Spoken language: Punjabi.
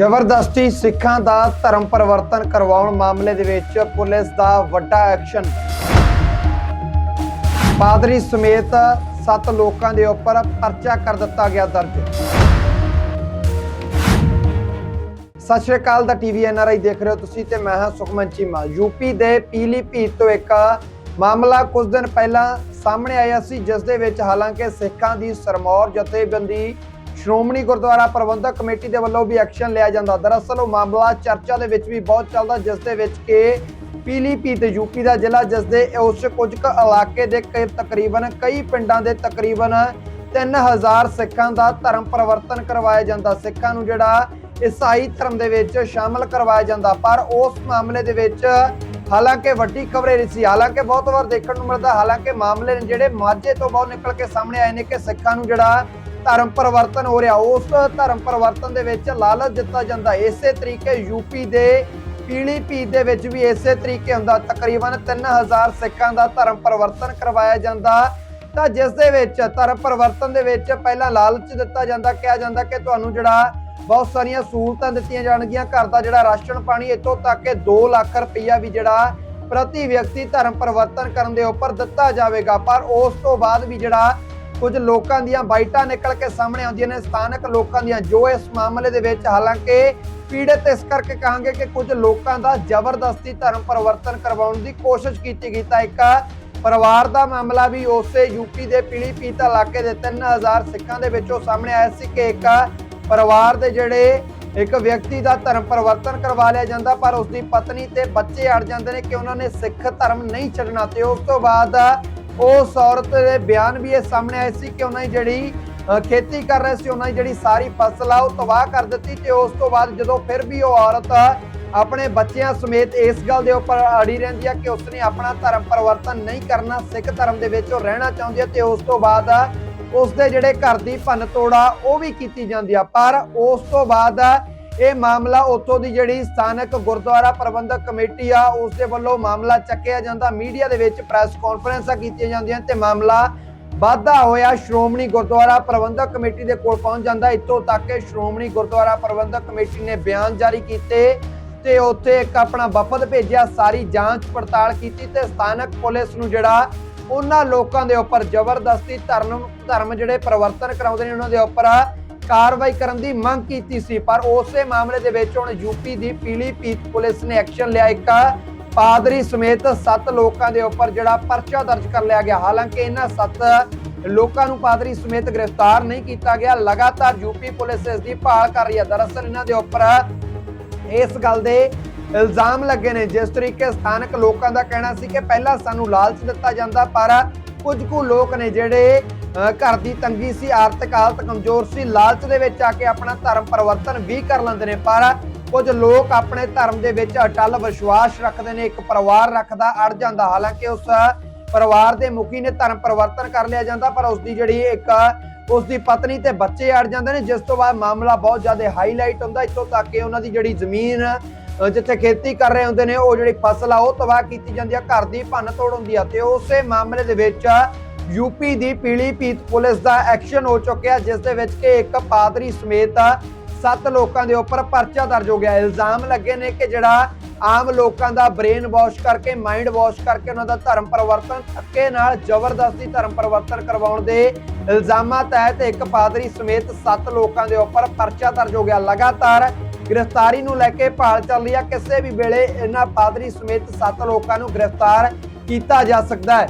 ਜ਼ਬਰਦਸਤੀ ਸਿੱਖਾਂ ਦਾ ਧਰਮ ਪਰਿਵਰਤਨ ਕਰਵਾਉਣ ਮਾਮਲੇ ਦੇ ਵਿੱਚ ਪੁਲਿਸ ਦਾ ਵੱਡਾ ਐਕਸ਼ਨ। ਪਾਦਰੀ ਸਮੇਤ 7 ਲੋਕਾਂ ਦੇ ਉੱਪਰ ਪਰਚਾ ਕਰ ਦਿੱਤਾ ਗਿਆ ਦਰਜ। ਸਤਿ ਸ਼੍ਰੀ ਅਕਾਲ ਦਾ ਟੀਵੀ ਐਨਆਰਆਈ ਦੇਖ ਰਹੇ ਹੋ ਤੁਸੀਂ ਤੇ ਮੈਂ ਹਾਂ ਸੁਖਮਨ ਚੀਮਾ। ਯੂਪੀ ਦੇ ਪੀਲੀਭੀਤ ਤੋਂ ਇੱਕ ਮਾਮਲਾ ਕੁਝ ਦਿਨ ਪਹਿਲਾਂ ਸਾਹਮਣੇ ਆਇਆ ਸੀ, ਜਿਸ ਦੇ ਵਿੱਚ ਹਾਲਾਂਕਿ ਸਿੱਖਾਂ ਦੀ ਸਰਮੌਰ ਜਥੇਬੰਦੀ ਸ਼੍ਰੋਮਣੀ ਗੁਰਦੁਆਰਾ ਪ੍ਰਬੰਧਕ ਕਮੇਟੀ ਦੇ ਵੱਲੋਂ ਵੀ ਐਕਸ਼ਨ ਲਿਆ ਜਾਂਦਾ। ਦਰਅਸਲ ਉਹ ਮਾਮਲਾ ਚਰਚਾ ਦੇ ਵਿੱਚ ਵੀ ਬਹੁਤ ਚੱਲਦਾ, ਜਿਸ ਦੇ ਵਿੱਚ ਕਿ ਪੀਲੀਭੀਤ ਯੂਪੀ ਦਾ ਜ਼ਿਲ੍ਹਾ, ਜਿਸ ਦੇ ਉਸ ਕੁਝ ਕੁ ਇਲਾਕੇ ਦੇ ਕਈ ਤਕਰੀਬਨ ਕਈ ਪਿੰਡਾਂ ਦੇ ਤਕਰੀਬਨ 3000 ਸਿੱਖਾਂ ਦਾ ਧਰਮ ਪਰਿਵਰਤਨ ਕਰਵਾਇਆ ਜਾਂਦਾ। ਸਿੱਖਾਂ ਨੂੰ ਜਿਹੜਾ ਈਸਾਈ ਧਰਮ ਦੇ ਵਿੱਚ ਸ਼ਾਮਲ ਕਰਵਾਇਆ ਜਾਂਦਾ। ਪਰ ਉਸ ਮਾਮਲੇ ਦੇ ਵਿੱਚ ਹਾਲਾਂਕਿ ਵੱਡੀ ਖਬਰ ਇਹ ਸੀ। ਹਾਲਾਂਕਿ ਬਹੁਤ ਵਾਰ ਦੇਖਣ ਨੂੰ ਮਿਲਦਾ, ਹਾਲਾਂਕਿ ਮਾਮਲੇ ਨੇ ਜਿਹੜੇ ਮਾਝੇ ਤੋਂ ਬਹੁਤ ਨਿਕਲ ਕੇ ਸਾਹਮਣੇ ਆਏ ਨੇ ਕਿ ਸਿੱਖਾਂ ਨੂੰ ਜਿਹੜਾ ਧਰਮ ਪਰਿਵਰਤਨ ਹੋ ਰਿਹਾ, ਉਸ ਧਰਮ ਪਰਿਵਰਤਨ ਦੇ ਵਿੱਚ ਲਾਲਚ ਦਿੱਤਾ ਜਾਂਦਾ। ਇਸੇ ਤਰੀਕੇ ਯੂਪੀ ਦੇ ਪੀਲੀਭੀਤ ਦੇ ਵਿੱਚ ਵੀ ਇਸੇ ਤਰੀਕੇ ਹੁੰਦਾ। ਤਕਰੀਬਨ 3000 ਸਿੱਖਾਂ ਦਾ ਧਰਮ ਪਰਿਵਰਤਨ ਕਰਵਾਇਆ ਜਾਂਦਾ। ਤਾਂ ਜਿਸ ਦੇ ਵਿੱਚ ਧਰਮ ਪਰਿਵਰਤਨ ਦੇ ਵਿੱਚ ਪਹਿਲਾਂ ਲਾਲਚ ਦਿੱਤਾ ਜਾਂਦਾ, ਕਿਹਾ ਜਾਂਦਾ ਕਿ ਤੁਹਾਨੂੰ ਜਿਹੜਾ ਬਹੁਤ ਸਾਰੀਆਂ ਸਹੂਲਤਾਂ ਦਿੱਤੀਆਂ ਜਾਣਗੀਆਂ। ਘਰ ਦਾ ਜਿਹੜਾ ਰਾਸ਼ਨ ਪਾਣੀ, ਇੱਥੋਂ ਤੱਕ ਕਿ 2 ਲੱਖ ਰੁਪਈਆ ਵੀ ਜਿਹੜਾ ਪ੍ਰਤੀ ਵਿਅਕਤੀ ਧਰਮ ਪਰਿਵਰਤਨ ਕਰਨ ਦੇ ਉੱਪਰ ਦਿੱਤਾ ਜਾਵੇਗਾ। ਪਰ ਉਸ ਤੋਂ ਬਾਅਦ ਵੀ ਜਿਹੜਾ ਕੁਝ ਲੋਕਾਂ ਦੀਆਂ ਬਾਈਟਾਂ ਨਿਕਲ ਕੇ ਸਾਹਮਣੇ ਆਉਂਦੀਆਂ ਨੇ, ਸਥਾਨਕ ਲੋਕਾਂ ਦੀਆਂ, ਜੋ ਇਸ ਮਾਮਲੇ ਦੇ ਵਿੱਚ ਹਾਲਾਂਕਿ ਪੀੜਤ ਇਸ ਕਰਕੇ ਕਹਾਂਗੇ ਕਿ ਕੁਝ ਲੋਕਾਂ ਦਾ ਜ਼ਬਰਦਸਤੀ ਧਰਮ ਪਰਿਵਰਤਨ ਕਰਵਾਉਣ ਦੀ ਕੋਸ਼ਿਸ਼ ਕੀਤੀ ਗਈ। ਤਾਂ ਇੱਕ ਪਰਿਵਾਰ ਦਾ ਮਾਮਲਾ ਵੀ ਉਸੇ ਯੂਪੀ ਦੇ ਪੀਲੀਭੀਤ ਇਲਾਕੇ ਦੇ 3000 ਸਿੱਖਾਂ ਦੇ ਵਿੱਚੋਂ ਸਾਹਮਣੇ ਆਇਆ ਸੀ ਕਿ ਇੱਕ ਪਰਿਵਾਰ ਦੇ ਜਿਹੜੇ ਇੱਕ ਵਿਅਕਤੀ ਦਾ ਧਰਮ ਪਰਿਵਰਤਨ ਕਰਵਾ ਲਿਆ ਜਾਂਦਾ, ਪਰ ਉਸ ਦੀ ਪਤਨੀ ਤੇ ਬੱਚੇ ਅੜ ਜਾਂਦੇ ਨੇ ਕਿ ਉਹਨਾਂ ਨੇ ਸਿੱਖ ਧਰਮ ਨਹੀਂ ਛੱਡਣਾ ਤੇ ਉਸ ਤੋਂ ਬਾਅਦ ਉਸ ਔਰਤ ਦੇ ਬਿਆਨ ਵੀ ਇਹ ਸਾਹਮਣੇ ਆਏ ਸੀ ਕਿ ਉਹਨਾਂ ਦੀ ਜਿਹੜੀ ਖੇਤੀ ਕਰ ਰਹੇ ਸੀ, ਉਹਨਾਂ ਦੀ ਜਿਹੜੀ ਸਾਰੀ ਫਸਲ ਆ, ਉਹ ਤਬਾਹ ਕਰ ਦਿੱਤੀ ਤੇ ਉਸ ਤੋਂ ਬਾਅਦ ਜਦੋਂ ਫਿਰ ਵੀ ਉਹ ਔਰਤ ਆਪਣੇ ਬੱਚਿਆਂ ਸਮੇਤ ਇਸ ਗੱਲ ਦੇ ਉੱਪਰ ਅੜੀ ਰਹਿੰਦੀ ਆ ਕਿ ਉਸਨੇ ਆਪਣਾ ਧਰਮ ਪਰਿਵਰਤਨ ਨਹੀਂ ਕਰਨਾ, ਸਿੱਖ ਧਰਮ ਦੇ ਵਿੱਚ ਉਹ ਰਹਿਣਾ ਚਾਹੁੰਦੀ ਆ ਤੇ ਉਸ ਤੋਂ ਬਾਅਦ ਉਸ ਦੇ ਜਿਹੜੇ ਘਰ ਦੀ ਭੰਨ ਤੋੜਾ ਉਹ ਵੀ ਕੀਤੀ ਜਾਂਦੀ ਆ। ਪਰ ਉਸ ਤੋਂ ਬਾਅਦ ਇਹ ਮਾਮਲਾ ਉੱਥੋਂ ਦੀ ਜਿਹੜੀ ਸਥਾਨਕ ਗੁਰਦੁਆਰਾ ਪ੍ਰਬੰਧਕ ਕਮੇਟੀ ਆ, ਉਸ ਦੇ ਵੱਲੋਂ ਮਾਮਲਾ ਚੱਕਿਆ ਜਾਂਦਾ। ਮੀਡੀਆ ਦੇ ਵਿੱਚ ਪ੍ਰੈਸ ਕਾਨਫਰੰਸਾਂ ਕੀਤੀਆਂ ਜਾਂਦੀਆਂ ਤੇ ਮਾਮਲਾ ਵਾਧਾ ਹੋਇਆ। ਸ਼੍ਰੋਮਣੀ ਗੁਰਦੁਆਰਾ ਪ੍ਰਬੰਧਕ ਕਮੇਟੀ ਦੇ ਕੋਲ ਪਹੁੰਚ ਜਾਂਦਾ। ਇੱਥੋਂ ਤੱਕ ਕਿ ਸ਼੍ਰੋਮਣੀ ਗੁਰਦੁਆਰਾ ਪ੍ਰਬੰਧਕ ਕਮੇਟੀ ਨੇ ਬਿਆਨ ਜਾਰੀ ਕੀਤੇ ਤੇ ਉੱਥੇ ਇੱਕ ਆਪਣਾ ਵਫਦ ਭੇਜਿਆ, ਸਾਰੀ ਜਾਂਚ ਪੜਤਾਲ ਕੀਤੀ ਤੇ ਸਥਾਨਕ ਪੁਲਿਸ ਨੂੰ ਜਿਹੜਾ ਉਹਨਾਂ ਲੋਕਾਂ ਦੇ ਉੱਪਰ ਜ਼ਬਰਦਸਤੀ ਧਰਮ ਧਰਮ ਜਿਹੜੇ ਪਰਿਵਰਤਨ ਕਰਾਉਂਦੇ ਨੇ, ਉਹਨਾਂ ਦੇ ਉੱਪਰ ਕਾਰਵਾਈ ਕਰਨ ਦੀ ਮੰਗ ਕੀਤੀ ਸੀ, ਪਰ ਉਸੇ ਮਾਮਲੇ ਦੇ ਵਿੱਚ ਹੁਣ ਯੂਪੀ ਦੀ ਪੀਲੀਭੀਤ ਪੁਲਿਸ ਨੇ ਐਕਸ਼ਨ ਲਿਆ। ਇੱਕ ਪਾਦਰੀ ਸਮੇਤ 7 ਲੋਕਾਂ ਦੇ ਉੱਪਰ ਜਿਹੜਾ ਪਰਚਾ ਦਰਜ ਕਰ ਲਿਆ ਗਿਆ। ਹਾਲਾਂਕਿ ਇਹਨਾਂ 7 ਲੋਕਾਂ ਨੂੰ ਪਾਦਰੀ ਸਮੇਤ ਗ੍ਰਿਫਤਾਰ ਨਹੀਂ ਕੀਤਾ ਗਿਆ। ਲਗਾਤਾਰ ਯੂਪੀ ਪੁਲਿਸ ਇਸ ਦੀ ਭਾਲ ਕਰ ਰਹੀ ਹੈ। ਦਰਅਸਲ ਇਹਨਾਂ ਦੇ ਉੱਪਰ ਇਸ ਗੱਲ ਦੇ ਇਲਜ਼ਾਮ ਲੱਗੇ ਨੇ। ਜਿਸ ਤਰੀਕੇ ਸਥਾਨਕ ਲੋਕਾਂ ਦਾ ਕਹਿਣਾ ਸੀ ਕਿ ਪਹਿਲਾਂ ਸਾਨੂੰ ਲਾਲਚ ਦਿੱਤਾ ਜਾਂਦਾ, ਪਰ ਕੁਝ ਕੁ ਲੋਕ ਨੇ ਜਿਹੜੇ ਘਰ ਦੀ ਤੰਗੀ ਸੀ, ਆਰਥਿਕ ਹਾਲਤ ਕਮਜ਼ੋਰ ਸੀ, ਲਾਲਚ ਦੇ ਵਿੱਚ ਆ ਕੇ ਆਪਣਾ ਧਰਮ ਪਰਿਵਰਤਨ ਵੀ ਕਰ ਲੈਂਦੇ ਨੇ, ਪਰ ਕੁਝ ਲੋਕ ਆਪਣੇ ਧਰਮ ਦੇ ਵਿੱਚ ਅਟਲ ਵਿਸ਼ਵਾਸ ਰੱਖਦੇ ਨੇ, ਇੱਕ ਪਰਿਵਾਰ ਰੱਖਦਾ, ਅੜ ਜਾਂਦਾ। ਹਾਲਾਂਕਿ ਉਸ ਪਰਿਵਾਰ ਦੇ ਮੁਖੀ ਨੇ ਧਰਮ ਪਰਿਵਰਤਨ ਕਰ ਲਿਆ ਜਾਂਦਾ, ਪਰ ਉਸ ਦੀ ਜਿਹੜੀ ਇੱਕ ਉਸ ਦੀ ਪਤਨੀ ਤੇ ਬੱਚੇ ਅੜ ਜਾਂਦੇ ਨੇ, ਜਿਸ ਤੋਂ ਬਾਅਦ ਮਾਮਲਾ ਬਹੁਤ ਜ਼ਿਆਦਾ ਹਾਈਲਾਈਟ ਹੁੰਦਾ। ਇੱਥੋਂ ਤੱਕ ਕਿ ਉਹਨਾਂ ਦੀ ਜਿਹੜੀ ਜ਼ਮੀਨ ਜਿੱਥੇ ਖੇਤੀ ਕਰ ਰਹੇ ਹੁੰਦੇ ਨੇ, ਉਹ ਜਿਹੜੀ ਫਸਲ ਆ, ਉਹ ਤਬਾਹ ਕੀਤੀ ਜਾਂਦੀ ਆ, ਘਰ ਦੀ ਭੰਨ ਤੋੜ ਹੁੰਦੀ ਆ। ਤੇ ਉਸੇ ਮਾਮਲੇ ਦੇ ਵਿੱਚ ਯੂਪੀ ਦੀ ਪੀਲੀਭੀਤ ਪੁਲਿਸ ਦਾ ਐਕਸ਼ਨ ਹੋ ਚੁੱਕਿਆ, ਜਿਸ ਦੇ ਵਿੱਚ ਕਿ ਇੱਕ ਪਾਦਰੀ ਸਮੇਤ ਸੱਤ ਲੋਕਾਂ ਦੇ ਉੱਪਰ ਪਰਚਾ ਦਰਜ ਹੋ ਗਿਆ। ਇਲਜ਼ਾਮ ਲੱਗੇ ਨੇ ਕਿ ਜਿਹੜਾ ਆਮ ਲੋਕਾਂ ਦਾ ਬ੍ਰੇਨ ਵਾਸ਼ ਕਰਕੇ, ਮਾਈਂਡ ਵਾਸ਼ ਕਰਕੇ ਉਹਨਾਂ ਦਾ ਧਰਮ ਪਰਿਵਰਤਨ, ਧੱਕੇ ਨਾਲ ਜ਼ਬਰਦਸਤੀ ਧਰਮ ਪਰਿਵਰਤਨ ਕਰਵਾਉਣ ਦੇ ਇਲਜ਼ਾਮਾਂ ਤਹਿਤ ਇੱਕ ਪਾਦਰੀ ਸਮੇਤ ਸੱਤ ਲੋਕਾਂ ਦੇ ਉੱਪਰ ਪਰਚਾ ਦਰਜ ਹੋ ਗਿਆ। ਲਗਾਤਾਰ ਗ੍ਰਿਫਤਾਰੀ ਨੂੰ ਲੈ ਕੇ ਭਾਲ ਚੱਲ ਰਹੀ ਆ ਕਿਸੇ ਵੀ ਵੇਲੇ ਇਹਨਾਂ ਪਾਦਰੀ ਸਮੇਤ ਸੱਤ ਲੋਕਾਂ ਨੂੰ ਗ੍ਰਿਫਤਾਰ ਕੀਤਾ ਜਾ ਸਕਦਾ ਹੈ।